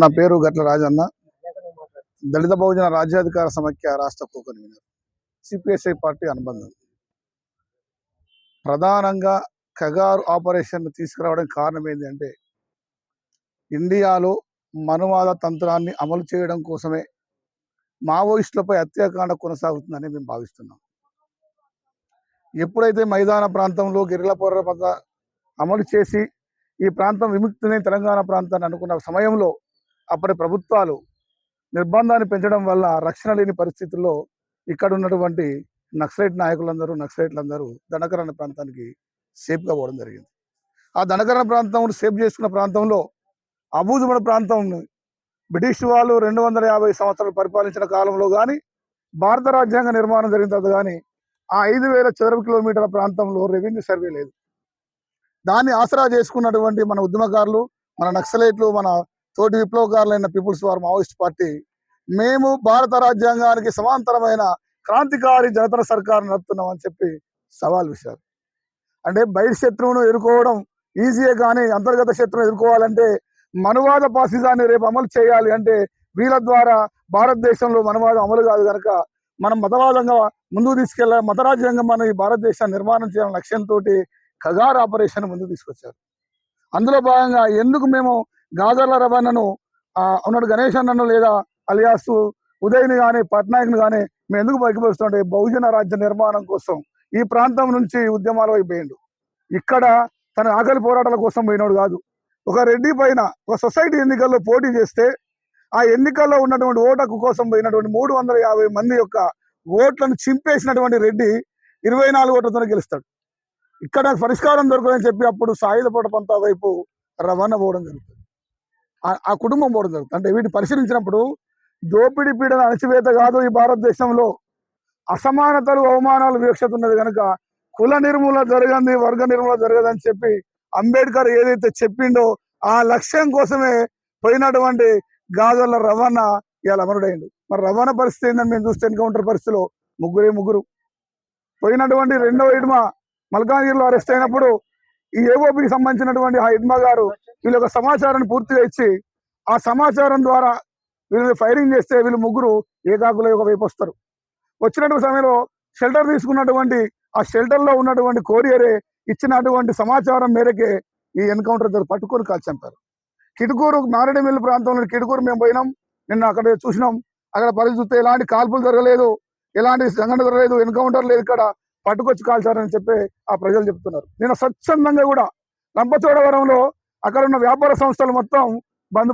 నా పేరు గట్ల రాజన్న. దళిత బహుజన రాజ్యాధికార సమైక్య రాష్ట్ర కో కన్వీనర్ సిపిఎస్ఐ పార్టీ అనుబంధం. ప్రధానంగా కగారు ఆపరేషన్ తీసుకురావడానికి కారణం ఏంటంటే ఇండియాలో మనువాద తంత్రాన్ని అమలు చేయడం కోసమే మావోయిస్టులపై హత్యాకాండ కొనసాగుతుందని మేము భావిస్తున్నాం. ఎప్పుడైతే మైదాన ప్రాంతంలో గిరిల పోరాట అమలు చేసి ఈ ప్రాంతం విముక్తిని తెలంగాణ ప్రాంతాన్ని అనుకున్న సమయంలో అప్పటి ప్రభుత్వాలు నిర్బంధాన్ని పెంచడం వల్ల రక్షణ లేని పరిస్థితుల్లో ఇక్కడ ఉన్నటువంటి నక్సలైట్ నాయకులందరూ నక్సలైట్లందరూ దండకరణ ప్రాంతానికి సేఫ్గా పోవడం జరిగింది. ఆ దండకరణ ప్రాంతం సేఫ్ చేసుకున్న ప్రాంతంలో అబూజుమడ ప్రాంతం బ్రిటిష్ వాళ్ళు రెండు వందల యాభై సంవత్సరాలు పరిపాలించిన కాలంలో కానీ భారత రాజ్యాంగ నిర్మాణం జరిగిన తర్వాత కానీ ఆ ఐదు వేల చదరపు కిలోమీటర్ల ప్రాంతంలో రెవెన్యూ సర్వే లేదు. దాన్ని ఆసరా చేసుకున్నటువంటి మన ఉద్యమకారులు మన నక్సలైట్లు మన తోటి విప్లవకారులైన పీపుల్స్ వార్ మావోయిస్ట్ పార్టీ మేము భారత రాజ్యాంగానికి సమాంతరమైన క్రాంతికారి జనతన సర్కార్ నడుపుతున్నామని చెప్పి సవాల్ విసిరారు. అంటే బయట శత్రువును ఎదుర్కోవడం ఈజీయే కానీ అంతర్గత శత్రువును ఎదుర్కోవాలంటే మనువాద పాసిజాన్ని రేపు అమలు చేయాలి అంటే వీళ్ళ ద్వారా భారతదేశంలో మనువాదం అమలు కాదు కనుక మనం మతవాదంగా ముందుకు తీసుకెళ్ళ మతరాజ్యాంగం మనం ఈ భారతదేశాన్ని నిర్మాణం చేయాలనే లక్ష్యంతో ఖగార్ ఆపరేషన్ ముందుకు తీసుకొచ్చారు. అందులో భాగంగా ఎందుకు మేము గాజర్ల రవాణాను ఉన్నాడు గణేష్ అన్నను లేదా అలియాస్ ఉదయ్ని కానీ పట్నాయక్ని కానీ మేము ఎందుకు పైకిపోతుంటే బహుజన రాజ్య నిర్మాణం కోసం ఈ ప్రాంతం నుంచి ఉద్యమాల వైపు పోయిండు ఇక్కడ తన ఆకలి పోరాటాల కోసం పోయినాడు కాదు. ఒక రెడ్డి పైన ఒక సొసైటీ ఎన్నికల్లో పోటీ చేస్తే ఆ ఎన్నికల్లో ఉన్నటువంటి ఓటకు కోసం పోయినటువంటి మూడు వందల యాభై మంది యొక్క ఓట్లను చింపేసినటువంటి రెడ్డి ఇరవై నాలుగు ఓట్లతో గెలుస్తాడు. ఇక్కడ పరిష్కారం దొరకదని చెప్పి అప్పుడు సాయుధ పోట పంత వైపు రవాణా పోవడం జరుగుతుంది. ఆ- కుటుంబం పోవడం జరుగుతుంది అంటే వీటిని పరిశీలించినప్పుడు దోపిడీ పీడన అణచివేత కాదు ఈ భారతదేశంలో. అసమానతలు అవమానాలు వివక్షత ఉన్నది కనుక కుల నిర్మూలన జరగంది వర్గ నిర్మూలన జరగదని చెప్పి అంబేద్కర్ ఏదైతే చెప్పిండో ఆ లక్ష్యం కోసమే పోయినటువంటి గాజుల రవాణా ఇవాళ అమరుడైండు. మరి రవాణా పరిస్థితి ఏంటని మేము చూస్తే ఎన్కౌంటర్ పరిస్థితిలో ముగ్గురే ముగ్గురు. పోయినటువంటి రెండవ ఇడ్మ మల్కాజ్గిరిలో అరెస్ట్ అయినప్పుడు ఈ ఏఓపికి సంబంధించినటువంటి ఆ ఇడ్మ గారు వీళ్ళ యొక్క సమాచారాన్ని పూర్తిగా ఇచ్చి ఆ సమాచారం ద్వారా వీళ్ళు ఫైరింగ్ చేస్తే వీళ్ళు ముగ్గురు ఏకాకుల యొక్క వైపు వస్తారు. వచ్చినటువంటి సమయంలో షెల్టర్ తీసుకున్నటువంటి ఆ షెల్టర్లో ఉన్నటువంటి కోరియరే ఇచ్చినటువంటి సమాచారం మేరకే ఈ ఎన్కౌంటర్ దగ్గర పట్టుకొని కాల్చి చంపారు కిటుకూరు మారేడుమిల్లి ప్రాంతంలో కిటుకూరు మేము పోయినాం. నిన్న అక్కడ చూసినాం. అక్కడ పరిస్థితి ఎలాంటి కాల్పులు జరగలేదు. ఎలాంటి సంఘటన జరగలేదు. ఎన్కౌంటర్ లేదు ఇక్కడ. పట్టుకొచ్చి కాల్చారని చెప్పి ఆ ప్రజలు చెప్తున్నారు. నేను స్వచ్ఛందంగా కూడా లంబచోడవరంలో అక్కడ ఉన్న వ్యాపార సంస్థలు మొత్తం బంద్